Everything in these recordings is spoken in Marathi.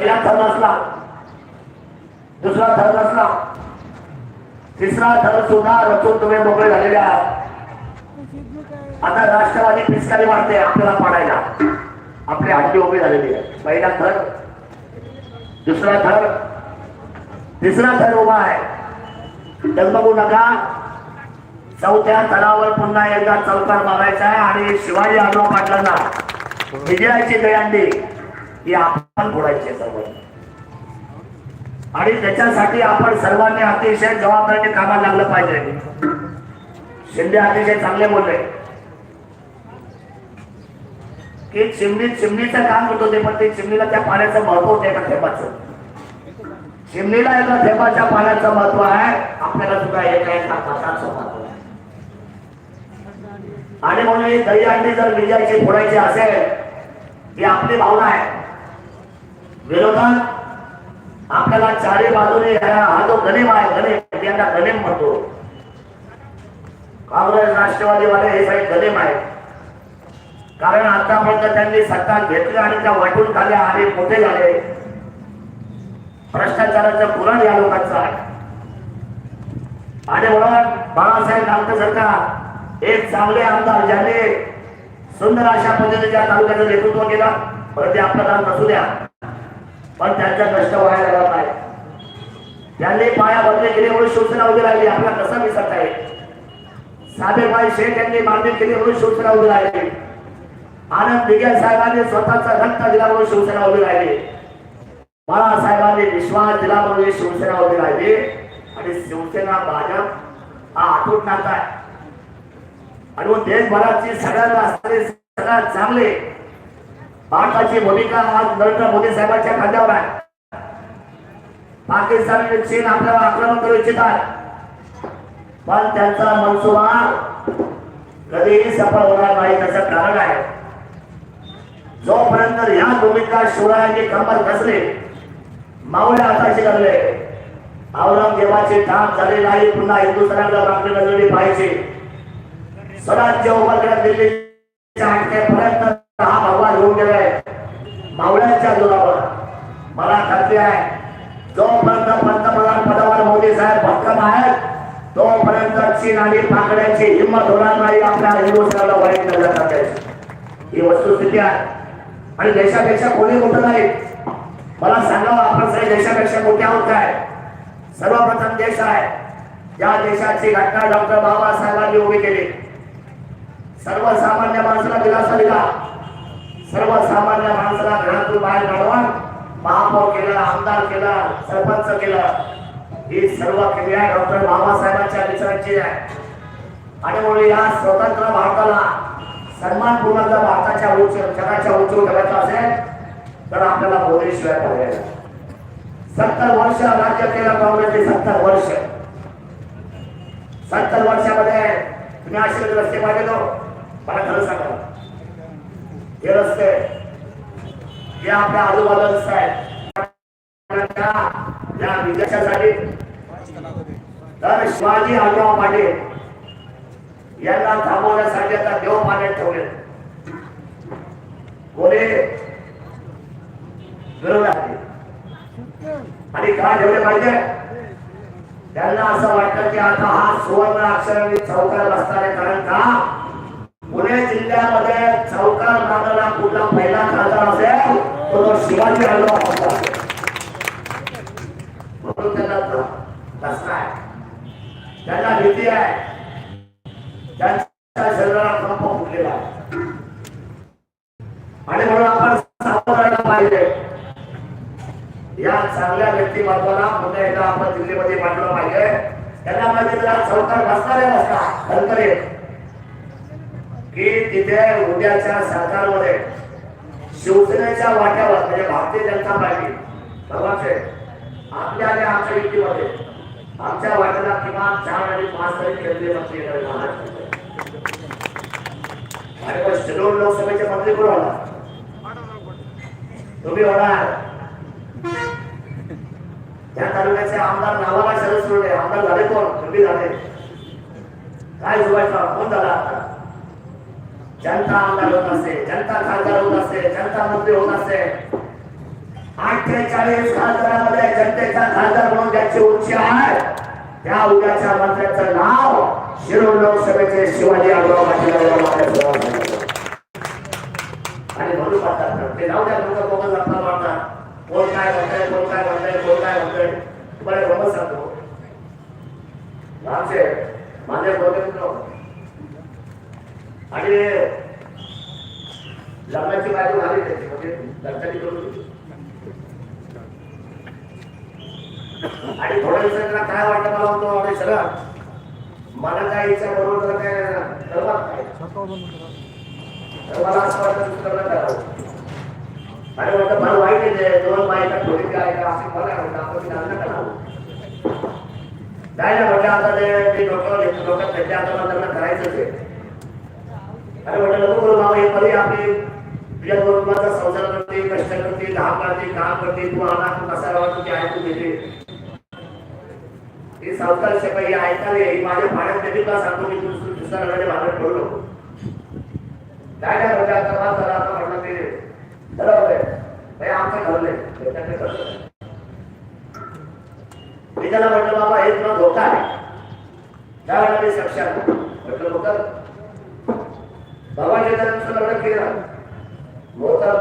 पहिला थर असला दुसरा थर असला तिसरा थर सुद्धा रचून तुम्ही मोकळे झालेले आहात. आता राष्ट्रवादी पिचकारी मारते आपल्याला पाडायला. आपली हड्डी उभी झालेली आहे. पहिला थर दुसरा थर तिसरा थर उभा आहे. डगमगू नका चौथ्या थरावर पुन्हा एकदा चौकार मारायचा आहे आणि शिवाजी आजोबा पाटलांना. विजयाची दयांडी हे आपण फोडायची सर्व. आणि त्याच्यासाठी आपण सर्वांनी अतिशय जबाबदारीने कामाला लागलं पाहिजे. शिंदे अतिशय चांगले बोलले. की चिमणी चिमणीचं काम होत होते पण ते चिमणीला त्या पाण्याचं महत्त्व होतं एका थेंबाचं. चिमणीला एका थेंबाच्या पाण्याचं महत्त्व आहे. आपल्याला सुद्धा एका एका तासाचं महत्त्व आहे. आणि म्हणून दही अंडी जर विजयाची फोडायची असेल ही आपली भावना आहे. विरोधात आपल्याला चारी बाजूने हा जो गणिम आहे गणिम यांना गणिम म्हणतो. काँग्रेस राष्ट्रवादीवाले हे सगळे गणिम आहे कारण आतापर्यंत त्यांनी सत्ता घेतली आणि त्या वाटून खाल्या आणि मोठे झाले. भ्रष्टाचाराचं पुराण या लोकांचं आहे. आणि म्हणून बाळासाहेब नामटे सरकार एक चांगले आमदार ज्यांनी सुंदर अशा पद्धतीच्या तालुक्याचं नेतृत्व केलं परत ते आपल्याला नसू द्या. पण त्यांचा कष्ट व्हायला लागला नाही. त्यांनी पाया बदले केले म्हणून शिवसेना उभी राहिली. आपल्याला कसा विसरता आहे साबेबाई शेख यांनी मान्य केली म्हणून शिवसेना उभी राहिली. आनंद दिग्या साहेबांनी स्वतःचा रक्त दिला म्हणून शिवसेना उभी राहिली. बाळासाहेबांनी विश्वास दिला म्हणून शिवसेना उभी राहिली. आणि शिवसेना भाजप हा अटूट नाता आहे. आणि देशभराची सगळ्यात असणारे सगळ्यात चांगले भारताची भूमिका आज नरेंद्र मोदी साहेबांच्या खांद्यावर आहे. पाकिस्तान आणि चीन आपल्याला आक्रमण करू इच्छितात पण त्यांचा मनसुबा कधीही सफल होणार नाही त्याचं कारण आहे. जोपर्यंत ह्या भूमिका शिवरायांनी कंबर कसले मावळे हाताशी धरले औरंगजेबाची ठाम झाली नाही पुन्हा हिंदुस्थानाला बांगली नजरेने पाहिजे स्वराज्य उभारण्यात दिल्ली मला खात्री आहे जोपर्यंत पंतप्रधान पदावर मोदी साहेब भक्कम आहेत तोपर्यंत चीन आणि पाकड्यांची हिंमत होणार नाही आपल्या हिंदुस्थानाला वाईट नजर टाकायची. ही वस्तुस्थिती आहे. आणि देशापेक्षा कोणी मोठं नाही. मला सांगावं आपण सगळे देशापेक्षा मोठे आहोत काय? सर्वप्रथम देश आहे. या देशाची घटना डॉक्टर बाबासाहेबांनी उभी केली. सर्वसामान्य माणसाला दिलासा दिला. सर्वसामान्य माणसाला घरातून बाहेर काढवा महापौर केलं आमदार केलं सरपंच केलं. ही सर्व क्रिया डॉक्टर बाबासाहेबांच्या विचारांची आहे. आणि म्हणून या स्वतंत्र भारताला सन्मानपूर्ण जर भारताच्या उच्च जगाच्या उच्च ठेवायचं असेल तर आपल्याला मोदीशिवाय पर्याय सत्तर वर्ष राज्य केलं काँग्रेसने सत्तर वर्ष. सत्तर वर्षामध्ये तुम्ही आशीर्वाद रस्ते पाहिजे तो मला खरं सांगा. हे रस्ते हे आपल्या आजूबाजूला रस्ते या विदेशासाठी तर शिवाजी आजोबा पाटील यांना थांबवण्यासाठी आता देव पाण्यात ठेवले. कोणी आणि का ठेवले पाहिजे? त्यांना असं वाटतं की आता हा सुवर्ण अक्षरांनी चौकार बसणार कारण का? पुणे जिल्ह्यामध्ये चौकार मारणारा कुठला पहिला खासदार असेल तो तो शिवाजी आढळराव होता. म्हणून त्यांना प्रश्न आहे. त्यांना भीती आहे. त्यांच्या शरीराला कंप फुटलेला आहे. आणि म्हणून आपण सावध राहायला पाहिजे. या चांगल्या व्यक्तिमत्वाला पुन्हा एकदा आपण दिल्लीमध्ये पाठवलं पाहिजे. त्यांना माहिती जरा चौकार बसणारे बसता खरखरे की तिथे उद्याच्या सरकारमध्ये शिवसेनेच्या वाट्यावर म्हणजे भारतीय जनता पार्टी बघाचे आपल्या आणि आमच्या युतीमध्ये आमच्या वाट्याला किमान चार आणि पाच तरी केंद्रीय मंत्री येणार महाराष्ट्राचे आणि मग शिरोड लोकसभेचे मंत्री कोण होणार? तुम्ही होणार. त्या तालुक्याचे आमदार नावाला शरद सोडले आमदार झाले कोण? तुम्ही झाले. काय जुवायचा कोण झाला? जनता आमदार होत असे जनता खासदार होत असे जनता मंत्री होत असे अठ्ठेचाळीस खासदारामध्ये जनतेचा खासदार म्हणून ज्याची उंची आहे त्या उद्याच्या मंत्र्याचं नाव शिरूर लोकसभेचे शिवाजी आढळराव पाटील आणि म्हणून पाहतात ते जाऊ द्या तुमचं कोकण गप्पा मारतात. कोण काय म्हणतंय कोण काय म्हणतंय कोण काय म्हणतंय. तुम्हाला गमत सांगतो. आमचे माझे बोलले मित्र आणि लग्नाची बाजू झाली त्याची म्हणजे लग्नाची करून आणि थोड्या दिवसांना काय वाटत मला होतो आणि सगळं मला काय इच्छा बरोबर तर काय करणार काय तर मला असं वाटतं की करावं अरे म्हटलं मला वाईट येते दोन बायका थोडी काय का असं मला वाटतं आपण लग्न करावं नाही ना म्हटलं आता ते ते डोक्यावर डोक्यात त्याच्या आता मला लग्न करायचंच आहे. अरे म्हटलं नको करू बाबा हे परी आपले तुझ्या कुटुंबाचा संसार करते कष्ट करते धाम करते काम करते. तू आला तू कसा राहा राहतो ते तू घेते हे संस्कार शिपाई हे ऐकाले माझ्या पाण्यात कधी का सांगतो मी तू दुसऱ्या रंगाने भागत पडू काय काय म्हणजे आता का जरा आता म्हटलं ते बरोबर आहे. हे आमचं ठरलंय त्याच्याकडे ठरलंय. मी त्याला म्हटलं बाबा हे तुला धोका आहे. काय म्हटलं मी सक्षम म्हटलं धोका बाबाच्या लग्न केलं. मोठा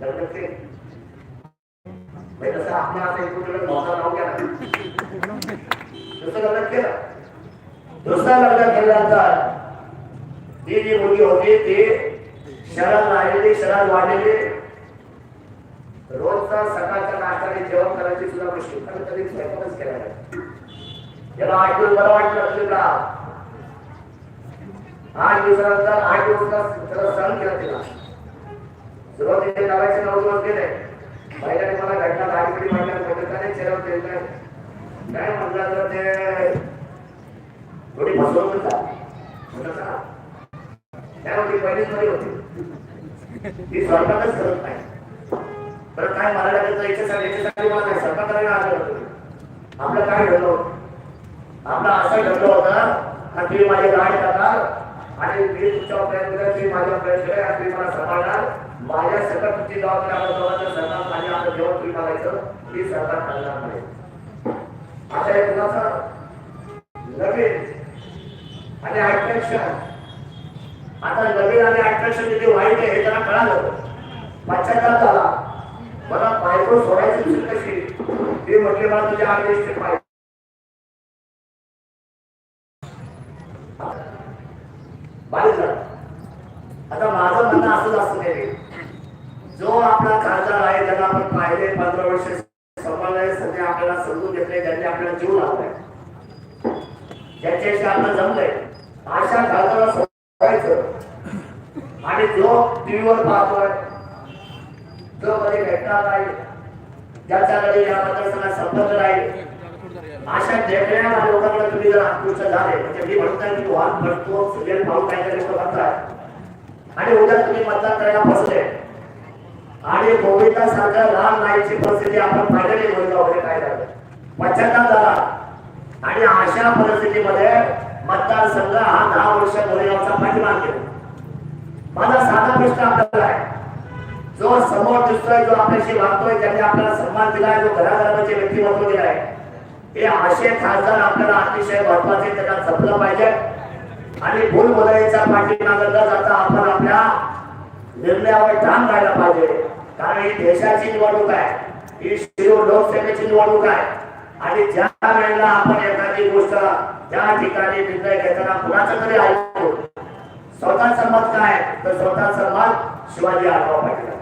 लग्न केलं. म्हणजे तसं आपल्या आता मोठा नाव घ्या दुसरं लग्न केलं. दुसरं लग्न केल्यानंतर ती जी मुलगी होती ती शहरात राहिलेली शहरात वाढलेली. रोजचा सकाळच्या नाश्त्याने जेवण करायची सुद्धा मुश्किल कधी स्वयंपाकच केला त्याला आठ बरं वाटलं तुला आठ दिवसानंतर आठ दिवस त्याला सहन केला तिला. सुरुवातीने लावायचे नऊ दिवस गेले पहिल्याने मला घटना दाढीपडी म्हटल्या मोठ्याने चेहऱ्यावर केलं नाही काय म्हटलं तर ते थोडी फसवून म्हणता म्हटलं का पहिलीच बरी होती. ती स्वयंपाकच करत नाही. तर काय मला लागेल याच्यासाठी याच्यासाठी मला काय स्वयंपाक करायला आलं होतं? आपलं काय घडलं होतं आपलं असं घडलं होतं का ती माझे गाड टाकाल आणि मी तुमच्या प्रयत्न करेन मी माझ्या प्रयत्न करेन आणि तुम्ही मला सांभाळणार. माझ्या सकट तुमची जबाबदारी आपल्या दोघांचं सरकार माझ्या आता जेवण तुम्ही मागायचं ही सरकार करणार नाही. आता हे मुलाचा नवीन आणि अट्रॅक्शन आता नवीन आणि अट्रॅक्शन किती वाईट आहे हे त्यांना कळालं. पश्चाताप झाला. मला बायको सोडायची दुसरी कशी? ते म्हटले मला तुझ्या आदेश पाहिजे बारीक झालं आता माझं म्हणणं असंच असं नाही जो आपला खासदार आहे त्यांना आपण पाहिले पंधरा वर्ष सांभाळलंय सध्या आपल्याला समजून घेतले ज्यांनी आपल्याला जीव लावलाय. ज्यांच्याशी आपलं जमलंय अशा खासदाराला सोडायचं आणि जो टीव्हीवर पाहतोय जो कधी भेटणार नाही ज्याच्याकडे या मतदारसंघात संपर्क नाही अशा देखण्या लोकांना तुम्ही जर आकृष्ट झाले म्हणजे मी म्हणताय की वाहन भरतो सिरियल पाहून काहीतरी लोक म्हणतात आणि उद्या तुम्ही मतदान करायला बसले आणि गोविंदा सारख्या लहान नाहीची परिस्थिती आपण फायनली गोविंदा काय झालं. पश्चाताप झाला. आणि अशा परिस्थितीमध्ये मतदारसंघ हा दहा वर्ष गोरेगावचा पाठिंबा केला. माझा साधा प्रश्न आपल्याला आहे. जो समोर दिसतोय जो आपल्याशी वागतोय त्यांनी आपल्याला सन्मान दिलाय जो घराघराचे व्यक्तिमत्व दिलाय हे असे खासदार आपल्याला अतिशय महत्त्वाचे त्यांना जपलं पाहिजे. आणि भूल बोलायचा पाठीमागे न जाता आपण आपल्या निर्णयावर ठाम राहायला पाहिजे. कारण ही देशाची निवडणूक आहे. ही शिरूर लोकसभेची निवडणूक आहे. आणि ज्या वेळेला आपण एखादी गोष्ट त्या ठिकाणी निर्णय घेताना कुणाचं तरी ऐकतो स्वतःचं मत काय? तर स्वतःचं मत शिवाजी आठवा पाहिजे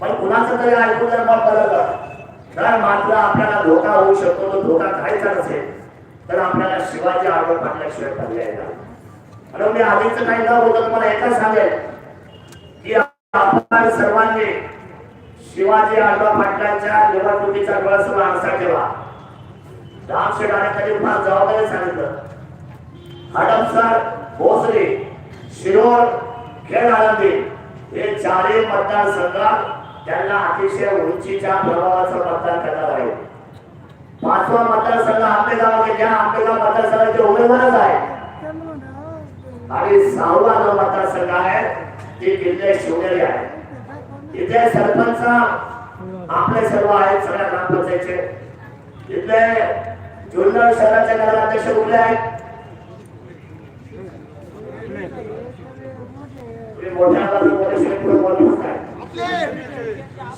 पण कुणाचं तरी ऐकून जर मत बदललं तर मात्र आपल्याला धोका होऊ शकतो तो धोका काहीचा नसेल तर आपल्याला शिवाजी आठवा पाटल्याशिवाय पर्याय नाही. म्हणून मी आधीच काही न बोलतो तुम्हाला एकच सांगेल आपण सर्वांनी शिवाजी आडवा पाटलांच्या निवडणुकीचा गळ सुद्धा आरसा ठेवा. राम शेठाने कधी फार जबाबदारी सांगितलं? हडपसर भोसरी शिरोळ खेड आळंदी हे चारही मतदारसंघात त्यांना अतिशय उंचीच्या प्रभावाचं मतदान करणार आहे. पाचवा मतदारसंघ आंबेगाव आहे. ज्या आंबेगाव मतदारसंघाचे उमेदवारच आहे. आणि सहावा जो मतदारसंघ आहे ते निर्णय शिवलेले आहेत इथे सरपंच आपले सर्व आहेत सगळ्या ग्रामपंचायतचे. इथले जुन्नर शहराचे नगराध्यक्ष कुठले आहेत. मोठ्या मोठे शेतकरी बोलत काय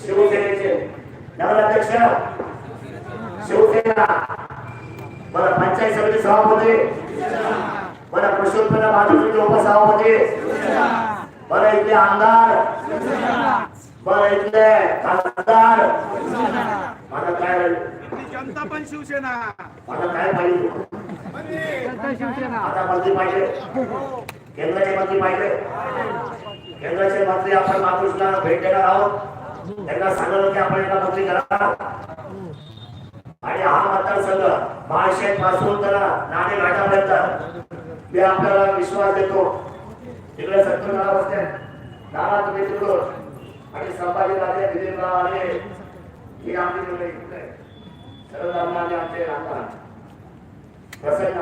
शिवसेनेचे नगराध्यक्ष शिवसेना मला पंचायत समिती सभापती मला कृषी उत्पन्न बांधकामाचे उपसभापती मला इथले आमदार. मला इथले खासदार. मला काय जनता पण शिवसेना. मला काय पाहिजे? आता मंत्री पाहिजे. केंद्राचे मंत्री पाहिजे. केंद्राचे मंत्री आपण मातृष्णा भेट देणार आहोत. त्यांना सांगलं की आपण एका मंत्री करा आणि हा मतदारसंघ महाशेत पासून तर नाणे घाटापर्यंत मी आपल्याला विश्वास देतो. इकडे सत्तर नारा बसते. नाना तुम्ही तिकडून आणि संभाजी राजे दिलीपराव आले ही आम्ही मुलं इकडे. सर्व धर्माने आमचे राहतात प्रसन्न.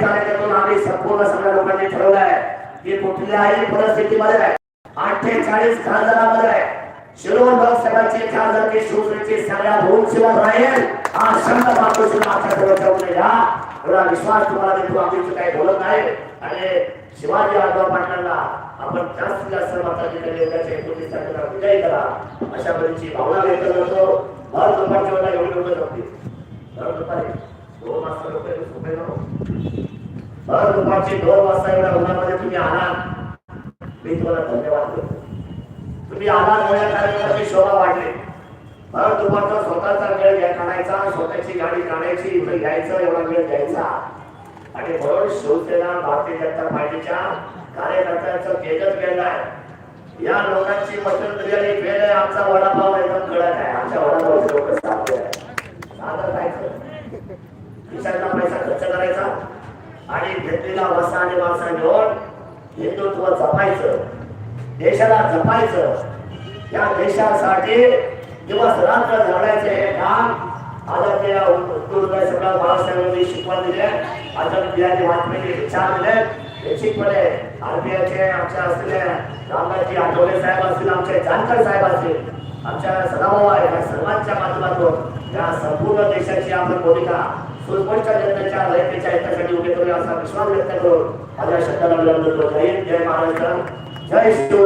कार्यक्रमातून आम्ही संपूर्ण सगळ्या लोकांनी ठरवलं आहे. की कुठल्याही परिस्थितीमध्ये अठ्ठेचाळीस खासदारामध्ये शिरोळ लोकसभाचे खासदार की शिवसेनेचे सगळ्या उंचीवर राहील. हा शंख मातृश्री आमच्या जवळ या एवढा विश्वास तुम्हाला देतो आम्ही इथे काही बोलत नाही. आणि शिवाजी आढाव पाटलांना आपण जास्तीत जास्त मताची त्याच्या एकोणतीस तारखेला विजयी करा अशा पद्धतीची भावना व्यक्त करतो. भर दुपारच्या वेळेला एवढी लोक जमली भर दुपारी दोन वाजता लोक झोपे हो. भर दुपारची दोन वाजता एवढ्या उन्हामध्ये तुम्ही आलात. मी तुम्हाला धन्यवाद देतो. तुम्ही आलात एवढ्या कार्यक्रमाची शोभा वाढली. तुम्हाला दुपारचा स्वतःचा वेळ घ्या काढायचा स्वतःची गाडी काढायची इथं घ्यायचं एवढा वेळ द्यायचा. आणि म्हणून शिवसेना भारतीय जनता पार्टीच्या कार्यकर्त्यांचं तेजच वेळ आहे. या लोकांची मतं बिर्याणी वेळ आहे आमचा वडापाव एकदम कडक आहे. आमच्या वडापाव लोक साधे आहे साधं खिशातला पैसा खर्च करायचा. आणि घेतलेला वसा आणि वासा घेऊन हिंदुत्व जपायचं देशाला जपायचं. या देशासाठी दिवस रात्र झगडायचे हे काम आता त्या उत्तुरदय सगळ्या बाळासाहेबांनी शिकवण दिले. आता बिहारी वाजपेयी विचार दिले. निश्चितपणे आरबीआयचे आमच्या असलेले रामदासजी आठवले साहेब असतील आमचे जानकर साहेब असतील आमच्या सदाभाऊ आहे या सर्वांच्या माध्यमातून या संपूर्ण देशाची आपण भूमिका सुरपणच्या जनतेच्या रयतेच्या हितासाठी उभे करूया असा विश्वास व्यक्त करून माझ्या शब्दाला विलंब करतो जय जय महाराष्ट्र. जय शिव.